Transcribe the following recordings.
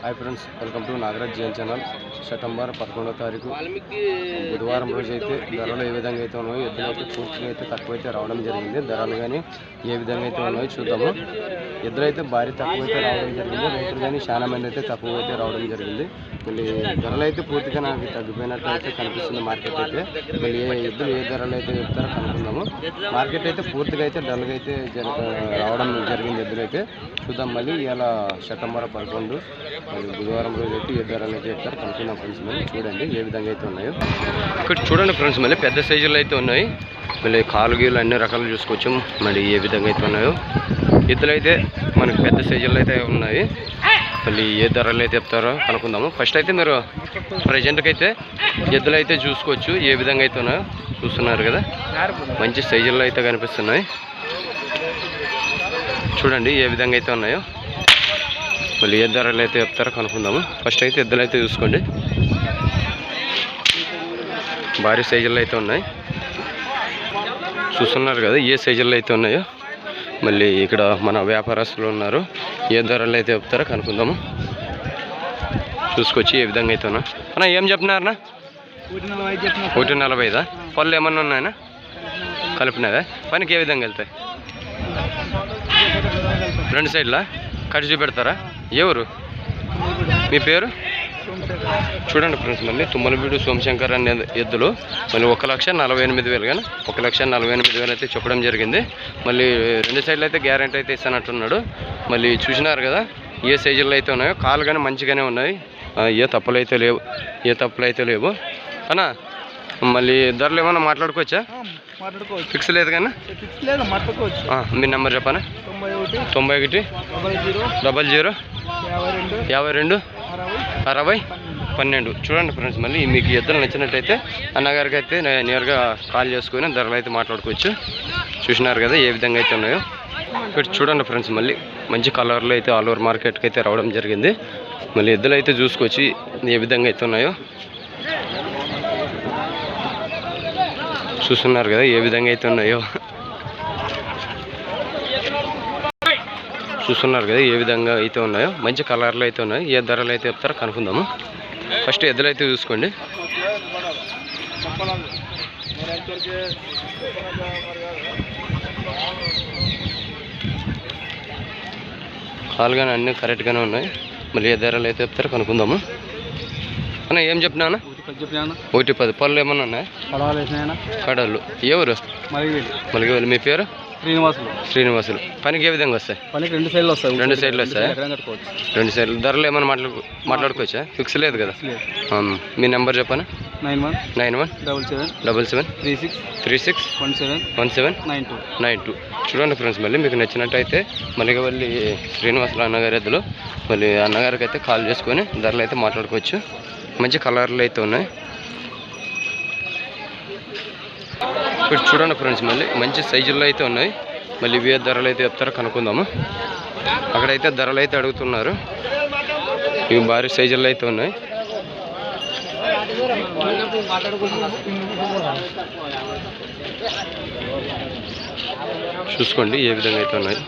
Hi friends welcome to Nagaraj Jain channel September పదకొండో తారీఖు. బుధవారం రోజు అయితే ధరలు ఏ విధంగా అయితే ఉన్నాయో ఎద్దులు అయితే పూర్తిగా అయితే తక్కువైతే రావడం జరిగింది. ధరలు కానీ ఏ విధంగా అయితే ఉన్నాయో చూద్దాము. ఎద్దులు అయితే భారీ తక్కువ అయితే రావడం జరిగింది. రైతులు కానీ చాలా మంది అయితే తక్కువ అయితే రావడం జరిగింది. మళ్ళీ ధరలు అయితే పూర్తిగా నాకు తగ్గిపోయినట్టు అయితే కనిపిస్తుంది మార్కెట్ అయితే. మళ్ళీ ఏ ఎద్దులు ఏ ధరలు అయితే చెప్తారో కనుక్కుందాము. మార్కెట్ అయితే పూర్తిగా అయితే డల్గా అయితే జరి రావడం జరిగింది ఎద్దులు అయితే. చూద్దాం మళ్ళీ ఇలా సెప్టెంబర్ పదకొండు. బుధవారం రోజు అయితే ఏ ధరలు అయితే చెప్తారు కనుక్కుందాం ఫ్రెండ్స్ మళ్ళీ చూడండి ఏ విధంగా అయితే ఉన్నాయో. ఇక్కడ చూడండి ఫ్రెండ్స్ మళ్ళీ పెద్ద సైజులు అయితే ఉన్నాయి. మళ్ళీ కాలు గీలు అన్ని రకాలు చూసుకోవచ్చు. మరి ఏ విధంగా అయితే ఉన్నాయో. ఇద్దరు అయితే మనకి పెద్ద సైజులు అయితే ఉన్నాయి. మళ్ళీ ఏ ధరలు అయితే చెప్తారో కనుక్కుందాము. ఫస్ట్ అయితే మీరు ప్రజెంట్కి అయితే ఎద్దులు అయితే చూసుకోవచ్చు. ఏ విధంగా అయితే ఉన్నాయో చూస్తున్నారు కదా. మంచి సైజుల్లో అయితే కనిపిస్తున్నాయి. చూడండి ఏ విధంగా అయితే ఉన్నాయో. మళ్ళీ ఏ ధరలు అయితే చెప్తారో కనుక్కుందాము. ఫస్ట్ అయితే ఇద్దరు అయితే చూసుకోండి. భారీ సైజుల్లో అయితే ఉన్నాయి. చూస్తున్నారు కదా ఏ సైజుల్లో అయితే ఉన్నాయో. మళ్ళీ ఇక్కడ మన వ్యాపారస్తులు ఉన్నారు. ఏ ధరలు అయితే చెప్తారో కనుక్కుందాము. చూసుకొచ్చి ఏ విధంగా అయితే ఉన్నా అన్న ఏం చెప్తున్నారన్నా? ఒకటి నలభై ఐదా? పళ్ళు ఏమన్నా ఉన్నాయన్నా? కలిపినదా పనికి ఏ విధంగా వెళ్తాయి? రెండు సైడ్లా? కట్ చూపెడతారా? ఎవరు? మీ పేరు? చూడండి ఫ్రెండ్స్ మళ్ళీ తుమ్మలబీడు సోమశంకర్ అనే ఎద్దులు. మళ్ళీ ఒక లక్ష నలభై ఎనిమిది వేలు కానీ ఒక లక్ష నలభై ఎనిమిది వేలు అయితే చెప్పడం జరిగింది. మళ్ళీ రెండు సైడ్లు అయితే గ్యారంటీ అయితే ఇస్తానంటున్నాడు. మళ్ళీ చూసినారు కదా ఏ సైజుల్లో అయితే ఉన్నాయో కాలు కానీ మంచిగానే ఉన్నాయి. ఏ తప్పులు అయితే లేవు ఏ తప్పులు అయితే లేవు. అన్నా మళ్ళీ ధరలు ఏమన్నా మాట్లాడుకోవచ్చా? ఫిక్స్ లేదు కానీ మీ నెంబర్ చెప్పనా? తొంభై ఒకటి డబల్ జీరో యాభై రెండు? అరవై? పన్నెండు. చూడండి ఫ్రెండ్స్ మళ్ళీ మీకు ఇద్దరు నచ్చినట్టయితే అన్నగారికి అయితే నే- నేరుగా కాల్ చేసుకుని ధరలు అయితే మాట్లాడుకోవచ్చు. చూసినారు కదా ఏ విధంగా అయితే ఉన్నాయో. ఇక్కడ చూడండి ఫ్రెండ్స్ మళ్ళీ మంచి కలర్లో అయితే ఆల్ ఓవర్ మార్కెట్కి అయితే రావడం జరిగింది. మళ్ళీ ఎద్దులు అయితే చూసుకొచ్చి ఏ విధంగా అయితే ఉన్నాయో. చూస్తున్నారు కదా ఏ విధంగా అయితే ఉన్నాయో. చూస్తున్నారు కదా ఏ విధంగా అయితే ఉన్నాయో మంచి కలర్లు అయితే ఉన్నాయో ఏ ధరలు అయితే చెప్తారో కనుక్కుందాము. ఫస్ట్ ఎద్దులు అయితే చూసుకోండి. కాలు కానీ అన్నీ కరెక్ట్గానే ఉన్నాయి. మళ్ళీ ఏ ధరలు అయితే చెప్తారో కనుక్కుందాము. అన్న ఏం చెప్పినా ఒకటి పది పళ్ళు ఏమన్నా ఉన్నాయి? కడళ్ళు ఎవరు? మళ్ళీ మీ పేరు? శ్రీనివాసులు. శ్రీనివాసులు. పనికి ఏ విధంగా వస్తాయి? పనికి రెండు సైడ్లు వస్తాయి. రెండు సైడ్లు వస్తాయా? రెండు సైడ్లు ధరలు ఏమైనా మాట్లాడు మాట్లాడుకోవచ్చా? ఫిక్స్ లేదు కదా? మీ నెంబర్ చెప్పనా? Nine one nine one double seven double seven three six three six one seven one seven nine two nine two. చూడండి ఫ్రెండ్స్ మళ్ళీ మీకు నచ్చినట్టయితే మల్లిగవల్లి శ్రీనివాసులు అన్నగారి ఎద్దులు మళ్ళీ అన్నగారికి అయితే కాల్ చేసుకొని ధరలు అయితే మాట్లాడుకోవచ్చు. మంచి కలర్లు అయితే ఉన్నాయి. ఇప్పుడు చూడండి ఫ్రెండ్స్ మళ్ళీ మంచి సైజుల్లో అయితే ఉన్నాయి. మళ్ళీ ఇవే ధరలు అయితే చెప్తారో కనుక్కుందాము. అక్కడైతే ధరలు అయితే అడుగుతున్నారు. ఇవి భారీ సైజుల్లో అయితే ఉన్నాయి. చూసుకోండి ఏ విధంగా అయితే ఉన్నాయి.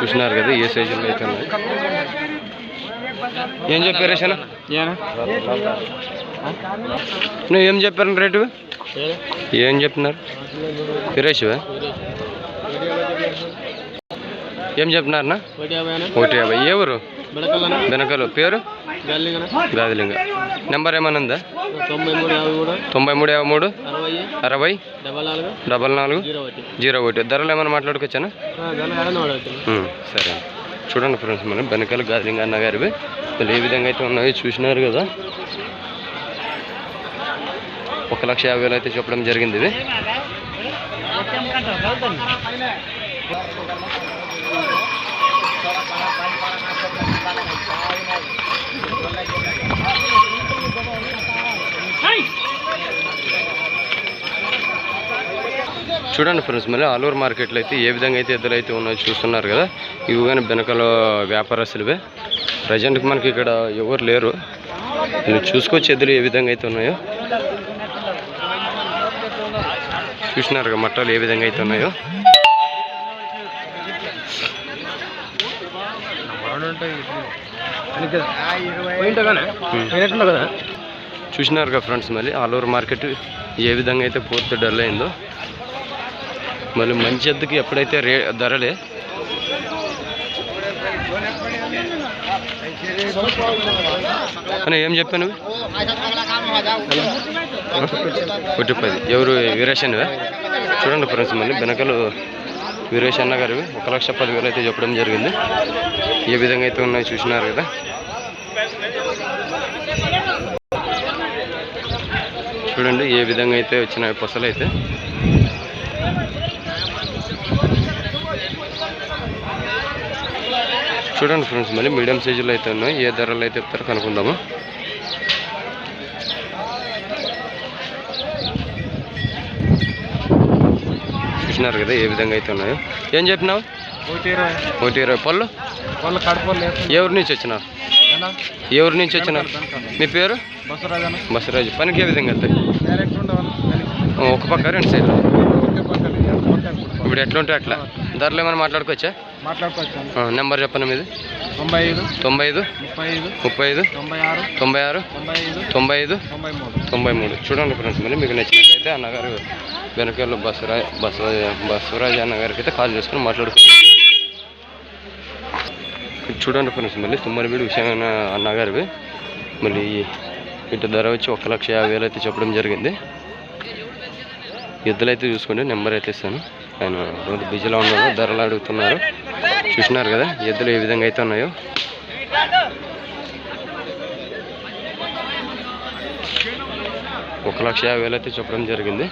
చూసినారు కదా ఏ అయితే ఉన్నాయి. ఏం చెప్పారు రేషన్? నువ్వు ఏం చెప్పారు రేటు? ఏం చెప్తున్నారు సురేష్వా ఏం చెప్తున్నారన్నా ఒకటి యాభై ఏ ఊరు? వెనకలు పేరు? గాదిలింగ నెంబర్ ఏమైనా ఉందా? తొంభై మూడు యాభై మూడు. అరవై డబల్ నాలుగు. జీరో ఒకటి. ధరలు ఏమైనా మాట్లాడుకోవచ్చానా సరే. చూడండి ఫ్రెండ్స్ మనం బెనకాల గాదిలింగ అన్న గారివి. ఏ విధంగా అయితే ఉన్నాయో చూసినారు కదా. ఒక లక్ష యాభై వేలు అయితే చెప్పడం జరిగింది ఇది. చూడండి ఫ్రెండ్స్ మళ్ళీ ఆలూరు మార్కెట్లో అయితే ఏ విధంగా అయితే ఎద్దులు అయితే ఉన్నాయో చూస్తున్నారు కదా. ఇవి కానీ వెనకాల వ్యాపారస్తులవే. ప్రజెంట్కి మనకి ఇక్కడ ఎవరు లేరు. మీరు చూసుకోవచ్చు ఎద్దులు ఏ విధంగా అయితే ఉన్నాయో. చూసినారు కదా మట్టాలు ఏ విధంగా అయితే ఉన్నాయో. ఉంటాయి చూసినారు కదా? ఫ్రెండ్స్ మళ్ళీ. ఆలూరు మార్కెట్ ఏ విధంగా అయితే పూర్తి డల్ అయిందో. మళ్ళీ మంచి ఎద్దుకి ఎప్పుడైతే రే ధరలే. అని ఏం చెప్పాను? ఒకటి పది. ఎవరు వీరేష్ అన్నవే చూడండి ఫ్రెండ్స్ మళ్ళీ. బెనకలు వీరేష్ అన్న గారు ఒక లక్ష పదివేలు అయితే చెప్పడం జరిగింది. ఏ విధంగా అయితే ఉన్నాయో చూసినారు కదా. చూడండి ఏ విధంగా అయితే వచ్చినాయి పొసలు అయితే. చూడండి ఫ్రెండ్స్ మళ్ళీ మీడియం సైజులో అయితే ఉన్నాయి. ఏ ధరలు అయితే చెప్తారో కనుక్కుందాము. చూసినారు కదా ఏ విధంగా అయితే ఉన్నాయో. ఏం చెప్పినావు? ఒకటి ఇరవై. పళ్ళు? ఎవరి నుంచి వచ్చినారు ఎవరి నుంచి వచ్చినారు మీ పేరు? బసరాజు పనికి ఏ విధంగా వెళ్తాయి ఒక పక్క రెండు సైడ్లు. ఇప్పుడు ఎట్లా ఉంటే అట్లా. ధరలు ఏమైనా మాట్లాడుకోవచ్చా? నెంబర్ చెప్పండి మీది. తొంభై ఐదు తొంభై ఐదు ముప్పై ఐదు ముప్పై ఐదు తొంభై ఆరు తొంభై ఆరు తొంభై ఐదు తొంభై ఐదు తొంభై మూడు. తొంభై మూడు. చూడండి ఫ్రెండ్స్ మళ్ళీ మీకు నచ్చినట్లయితే అన్నగారు వెనకాల బసరాజ్ బసవరాజ్ బసవరాజ్ అన్నగారికి అయితే కాల్ చేసుకుని మాట్లాడుకుంటాం చూడండి ఫ్రెండ్స్ మళ్ళీ తుమ్మరిబీడు విషయమైన అన్నగారివి. మళ్ళీ ఇటు ధర వచ్చి ఒక లక్ష యాభై వేలు అయితే చెప్పడం జరిగింది. ఎద్దులు అయితే చూసుకోండి నెంబర్ అయితే ఇస్తాను. ఆయన రోడ్డు బిజీలో ఉన్నాడు ధరలు అడుగుతున్నారు. చూసినారు కదా ఎద్దులు ఏ విధంగా అయితే ఉన్నాయో. ఒక లక్ష యాభై వేలు అయితే చెప్పడం జరిగింది.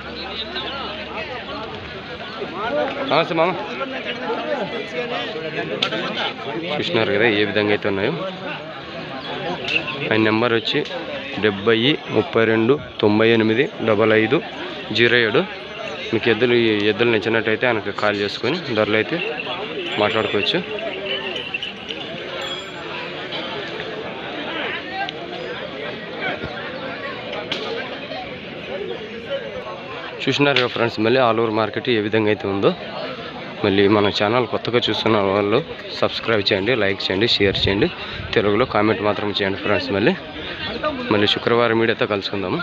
నమస్తే మామ. చూసినారు కదా ఏ విధంగా అయితే ఉన్నాయో. ఆయన నెంబర్ వచ్చి డెబ్బై ముప్పై రెండు తొంభై ఎనిమిది డబల్ ఐదు జీరో ఏడు. మీకు ఎద్దులు ఈ ఎద్దులు నచ్చినట్టయితే ఆయనకు కాల్ చేసుకొని ధరలు అయితే మాట్లాడుకోవచ్చు. చూసినారు ఫ్రెండ్స్ మళ్ళీ ఆల్ ఓవర్ మార్కెట్ ఏ విధంగా అయితే ఉందో మళ్ళీ మన ఛానల్ కొత్తగా చూస్తున్న వాళ్ళు సబ్స్క్రైబ్ చేయండి లైక్ చేయండి షేర్ చేయండి తెలుగులో కామెంట్ మాత్రం చేయండి ఫ్రెండ్స్ మళ్ళీ మళ్ళీ శుక్రవారం మీడియాతో కలుసుకుందాము.